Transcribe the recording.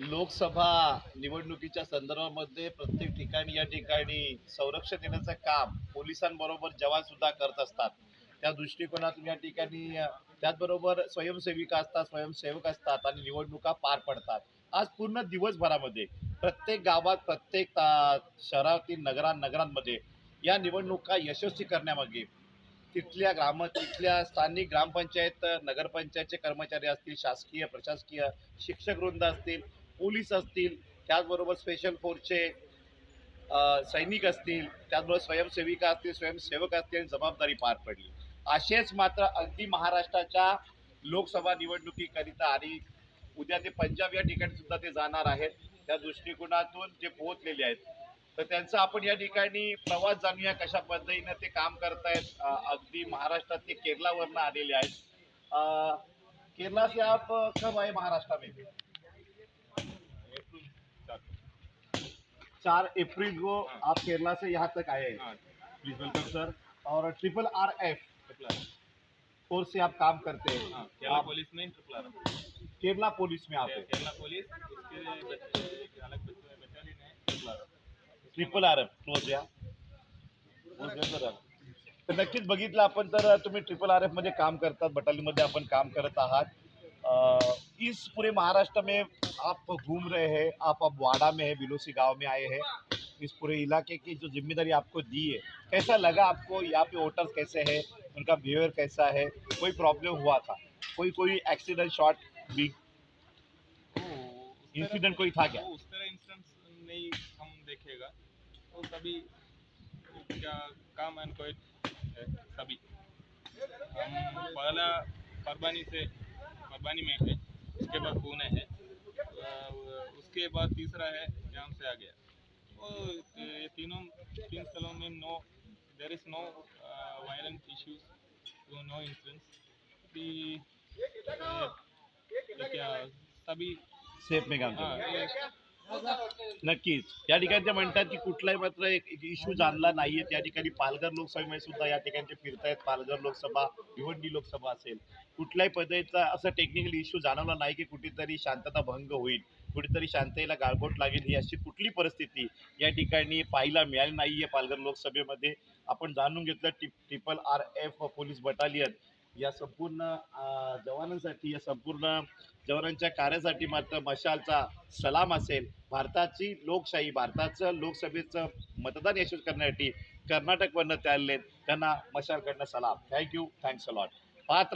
लोकसभा निवडणुकीच्या संदर्भामध्ये प्रत्येक ठिकाणी या ठिकाणी संरक्षण देण्याचं काम पोलिसांबरोबर जवान सुद्धा करत असतात. त्या दृष्टिकोनातून या ठिकाणी त्याचबरोबर स्वयंसेविका असतात स्वयंसेवक असतात आणि निवडणुका पार पडतात. आज पूर्ण दिवसभरामध्ये प्रत्येक गावात प्रत्येक शहरातील नगरां नगरांमध्ये या निवडणुका यशस्वी करण्यामागे तिथल्या ग्राम तिथल्या स्थानिक ग्रामपंचायत नगरपंचायतचे कर्मचारी असतील शासकीय प्रशासकीय शिक्षक वृंद असतील पोलीस असतील त्याचबरोबर स्पेशल फोर्सचे सैनिक असतील त्याचबरोबर स्वयंसेविका असतील स्वयंसेवक असतील आणि जबाबदारी पार पडली. असेच मात्र अगदी महाराष्ट्राच्या लोकसभा निवडणुकीकरिता आणि उद्या ते पंजाब या ठिकाणी सुद्धा ते जाणार आहेत. त्या दृष्टिकोनातून जे पोहोचलेले आहेत तर त्यांचा आपण या ठिकाणी प्रवास जाणूया कशा पद्धतीनं ते काम करतायत. अगदी महाराष्ट्रात ते केरलावरनं आलेले आहेत. केरला से आप कब आए महाराष्ट्र में? चार अप्रैल को आप केरला से यहाँ तक आए हैं। प्लीज़ वेलकम सर और ट्रिपल आर एफ़ फोर्स से आप काम करते हैं। केरला आप पुलिस में ट्रिपल आर केरला पुलिस में आप केरला पुलिस है ट्रिपल आर एफ़ क्लोज या? तर नक्कीच बघितलं आपण तर तुम्ही ट्रिपल आर एफ़ मध्ये काम करतात बटालियनमध्ये आपण काम करत आहात. अ, इस पूरे महाराष्ट्र में आप घूम रहे हैं, आप अब वाड़ा में है, बिलोसी गाँव में आए हैं, इस पूरे इलाके की जो ज़िम्मेदारी आपको दी है, कैसा लगा आपको? यहाँ पे वोटर्स कैसे हैं? उनका बिहेवियर कैसा है? कोई प्रॉब्लम हुआ था? कोई कोई एक्सीडेंट शॉट भी? इंसिडेंट कोई था क्या? उस तरह इंसिडेंट्स नहीं हम देखेगा। वो सभी क्या काम है, सभी। हम पहला परबानी से परबानी में है। उसके बाद पुणे है उसके बाद तीसरा है जहाँ से आ गया वो ये तीनों तीन स्थलों में no there is no violent issues no incidents क्या सभी सेफ़ में काम हाँ नक्कीच. या ठिकाणी ते म्हणतात की कुठलाही मात्र एक इश्यू जाणला नाहीये. त्या ठिकाणी पालघर लोकसभेमध्ये सुद्धा या ठिकाणी ते फिरतायत. पालघर लोकसभा भिवंडी लोकसभा असेल. कुठल्याही पद्धतीचा असं टेक्निकल इश्यू जाणवला नाही की कुठेतरी शांतता भंग होईल. कुठेतरी शांततेला गाळबोट लागेल ही अशी कुठली परिस्थिती या ठिकाणी पाहायला मिळाली नाहीये पालघर लोकसभेमध्ये. आपण जाणून घेतलं triple R F police battalion. या संपूर्ण जवानांसाठी या संपूर्ण जवानांच्या कार्यासाठी मात्र मशालचा सलाम असेल. भारताची लोकशाही भारताचं लोकसभेचं मतदान यशस्वी करण्यासाठी कर्नाटकवरनं ते आलेले त्यांना मशालकडनं सलाम. थँक्यू थँक्स अलॉट पात्र